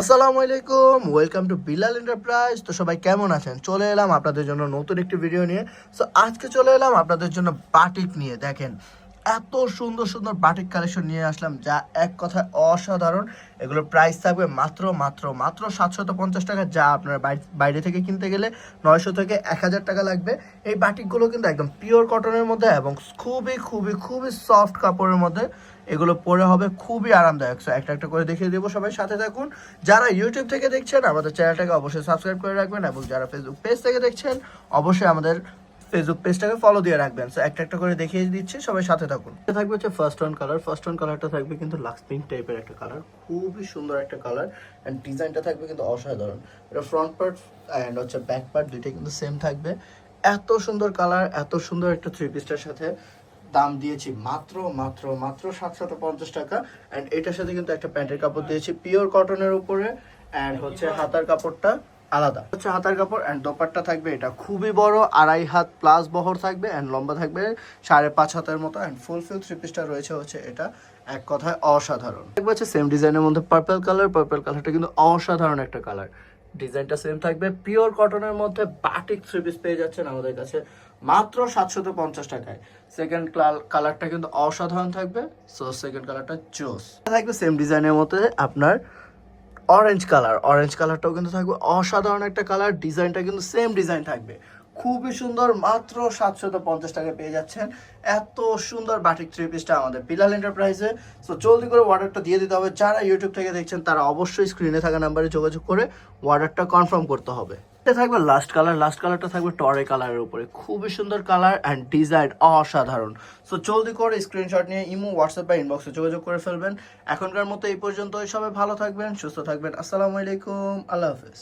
আসসালামু আলাইকুম welcome to Bilal enterprise তো সবাই কেমন আছেন? চলে এলাম আপনাদের জন্য নতুন একটি ভিডিও নিয়ে। সো আজকে চলে এলাম আপনাদের জন্য বাটিক নিয়ে, দেখেন। এত সুন্দর সুন্দর বাটিক কালেকশন নিয়ে আসলাম, যা এক কথায় অসাধারণ। এগুলোর প্রাইস থাকবে মাত্র মাত্র মাত্র সাতশত পঞ্চাশ টাকা, যা আপনারা বাইরে- থেকে কিনতে গেলে নয়শো থেকে এক হাজার টাকা লাগবে। এই বাটিকগুলো কিন্তু একদম পিওর কটনের মধ্যে এবং খুবই খুবই খুবই সফট কাপড়ের মধ্যে এগুলো পরে হবে খুবই আরামদায়ক। একটা একটা করে দেখিয়ে দেবো সবাই, সাথে থাকুন। যারা ইউটিউব থেকে দেখছেন, আমাদের চ্যানেলটাকে অবশ্যই সাবস্ক্রাইব করে রাখবেন এবং যারা ফেসবুক পেজ থেকে দেখছেন, অবশ্যই আমাদের ফেসবুক পেজটাকে ফলো দিয়ে রাখবেন। সো একটা একটা করে দেখিয়ে দিচ্ছি সবাই সাথে থাকুন। এটা থাকবে হচ্ছে first one colour first one কালারটা থাকবে কিন্তু লাক্স পিঙ্ক টাইপের একটা কালার খুবই সুন্দর একটা কালার অ্যান্ড ডিজাইনটা থাকবে কিন্তু অসাধারণ। এটা ফ্রন্ট পার্ট অ্যান্ড হচ্ছে ব্যাক পার্ট দুইটাই কিন্তু সেম থাকবে। এত সুন্দর কালার এত সুন্দর একটা থ্রি পিসটার সাথে দাম দিয়েছি মাত্র মাত্র মাত্র সাতশত পঞ্চাশ টাকা। অ্যান্ড এটার সাথে কিন্তু একটা প্যান্টের কাপড় দিয়েছি পিওর কটনের উপরে। অ্যান্ড হচ্ছে হাতার কাপড়টা। আলাদা। হচ্ছে হাতার কাপড় অ্যান্ড দোপাট্টা থাকবে, এটা খুবই বড়, আড়াই হাত প্লাস বহর থাকবে অ্যান্ড লম্বা থাকবে সাড়ে পাঁচ হাতের মতো অ্যান্ড ফুল ফিল থ্রি পিসটা রয়েছে হচ্ছে এটা এক কথায় অসাধারণ। দেখবে হচ্ছে সেম ডিজাইনের মধ্যে পার্পল কালার পার্পল কালারটা কিন্তু অসাধারণ একটা কালার ডিজাইনটা সেম থাকবে পিওর কটনের মধ্যে বাটিক থ্রি পিস পেয়ে যাচ্ছেন আমাদের কাছে মাত্র সাতশত পঞ্চাশ টাকায়। সেকেন্ড কালারটা কিন্তু অসাধারণ থাকবে সো সেকেন্ড কালারটা চোস থাকবে সেম ডিজাইনের মধ্যে আপনার অরেঞ্জ কালার অরেঞ্জ কালারটাও কিন্তু থাকবে। অসাধারণ একটা কালার ডিজাইনটা কিন্তু সেম ডিজাইন থাকবে। খুবই সুন্দর, মাত্র সাতশত পঞ্চাশ টাকা পেয়ে যাচ্ছেন। এত সুন্দর বাটিক থ্রি পিসটা আমাদের বিলাল এন্টারপ্রাইজে সো জলদি করে অর্ডারটা দিয়ে দিতে হবে। যারা ইউটিউব থেকে দেখছেন, তারা অবশ্যই স্ক্রিনে থাকা নাম্বারে যোগাযোগ করে অর্ডারটা কনফার্ম করতে হবে। এটা থাকবে লাস্ট কালার লাস্ট কালারটা থাকবে টরে কালারের উপরে। খুবই সুন্দর কালার অ্যান্ড ডিজাইন অসাধারণ। সো জলদি করে স্ক্রিনশট নিয়ে ইমো হোয়াটসঅ্যাপ বা ইনবক্সে যোগাযোগ করে ফেলবেন। এখনকার মতো এই পর্যন্ত সবাই ভালো থাকবেন, সুস্থ থাকবেন। আসসালামু আলাইকুম। আল্লাহ হাফেজ।